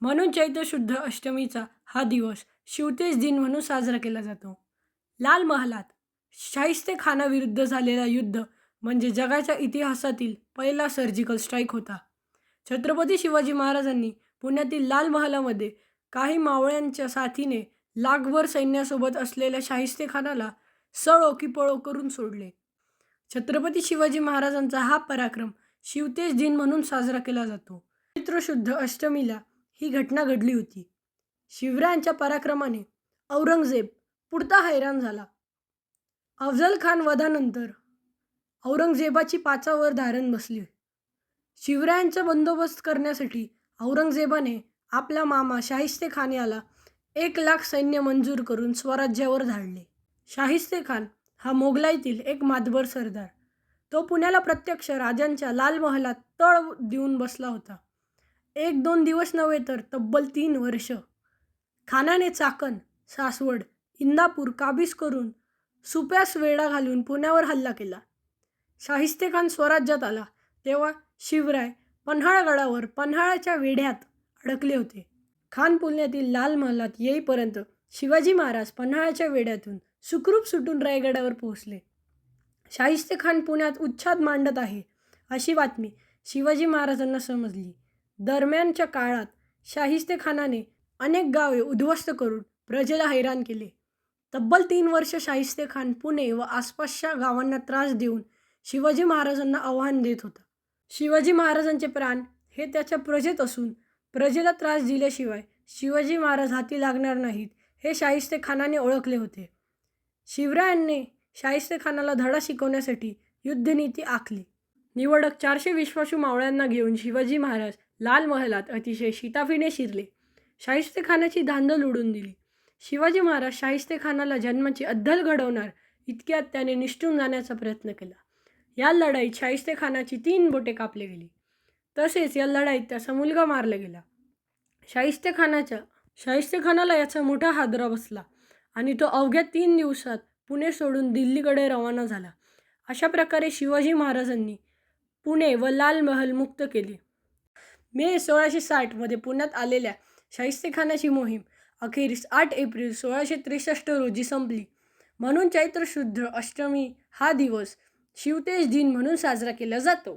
म्हणून चैत्र शुद्ध अष्टमीचा हा दिवस शिवतेज दिन म्हणून साजरा केला जातो. लाल महालात शाहिस्ते खानाविरुद्ध झालेला युद्ध म्हणजे जगाच्या इतिहासातील पहिला सर्जिकल स्ट्राईक होता. छत्रपती शिवाजी महाराजांनी पुण्यातील लाल महालामध्ये काही मावळ्यांच्या साथीने लाखभर सैन्यासोबत असलेल्या शाहिस्ते खानाला सळो पळो करून सोडले. छत्रपती शिवाजी महाराजांचा हा पराक्रम शिवतेज दिन म्हणून साजरा केला जातो. चैत्र शुद्ध अष्टमीला ही घटना घडली होती. शिवरायांच्या पराक्रमाने औरंगजेब पुरता हैराण झाला. अफजल खान वधानंतर औरंगजेबाची पाचावर धारण बसली. शिवरायांचा बंदोबस्त करण्यासाठी औरंगजेबाने आपला मामा शाहिस्ते खान याला एक लाख सैन्य मंजूर करून स्वराज्यावर धाडले शाहिस्ते खान हा मोगलाईतील एक मातबर सरदार. तो पुण्याला प्रत्यक्ष राजांच्या लाल महलात तळ देऊन बसला होता. एक दोन दिवस नव्हे तर तब्बल तीन वर्ष. खानाने चाकण सासवड इंदापूर काबीज करून सुप्यास वेढा घालून पुण्यावर हल्ला केला. शाहिस्ते खान स्वराज्यात आला तेव्हा शिवराय पन्हाळगडावर पन्हाळ्याच्या वेढ्यात अडकले होते. खान पुण्यातील लाल महालात येईपर्यंत शिवाजी महाराज पन्हाळ्याच्या वेढ्यातून सुखरूप सुटून रायगडावर पोहोचले. शाहिस्ते खान पुण्यात उच्छाद मांडत आहे अशी बातमी शिवाजी महाराजांना समजली. दरम्यानच्या काळात शाहिस्तेखानाने अनेक गावे उद्ध्वस्त करून प्रजेला हैराण केले. तब्बल तीन वर्ष शाहिस्तेखान पुणे व आसपासच्या गावांना त्रास देऊन शिवाजी महाराजांना आव्हान देत होता. शिवाजी महाराजांचे प्राण हे त्याच्या प्रजेत असून प्रजेला त्रास दिल्याशिवाय शिवाजी महाराज हाती लागणार नाहीत हे शाहिस्तेखानाने ओळखले होते. शिवरायांनी शाहिस्तेखानाला धडा शिकवण्यासाठी युद्धनीती आखली. निवडक चारशे विश्वासू मावळ्यांना घेऊन शिवाजी महाराज लाल महालात अतिशय शिताफीने शिरले. शाहिस्तेखानाची धांदल उडून दिली. शिवाजी महाराज शाहिस्तेखानाला जन्माची अद्दल घडवणार इतक्यात त्याने निष्ठून जाण्याचा प्रयत्न केला. या लढाईत शाहिस्तेखानाची तीन बोटे कापली गेली. तसेच या लढाईत त्याचा मुलगा मारला गेला. शाहिस्तेखानाच्या शाहिस्तेखानाला याचा मोठा हादरा बसला आणि तो अवघ्या तीन दिवसात पुणे सोडून दिल्लीकडे रवाना झाला. अशा प्रकारे शिवाजी महाराजांनी पुणे व लाल महल मुक्त केले. मे सोळाशे साठमध्ये पुण्यात आलेल्या शाहिस्तेखानाची मोहीम अखेरीस आठ एप्रिल सोळाशे त्रेसष्ट रोजी संपली. म्हणून चैत्र शुद्ध अष्टमी हा दिवस शिवतेज दिन म्हणून साजरा केला जातो.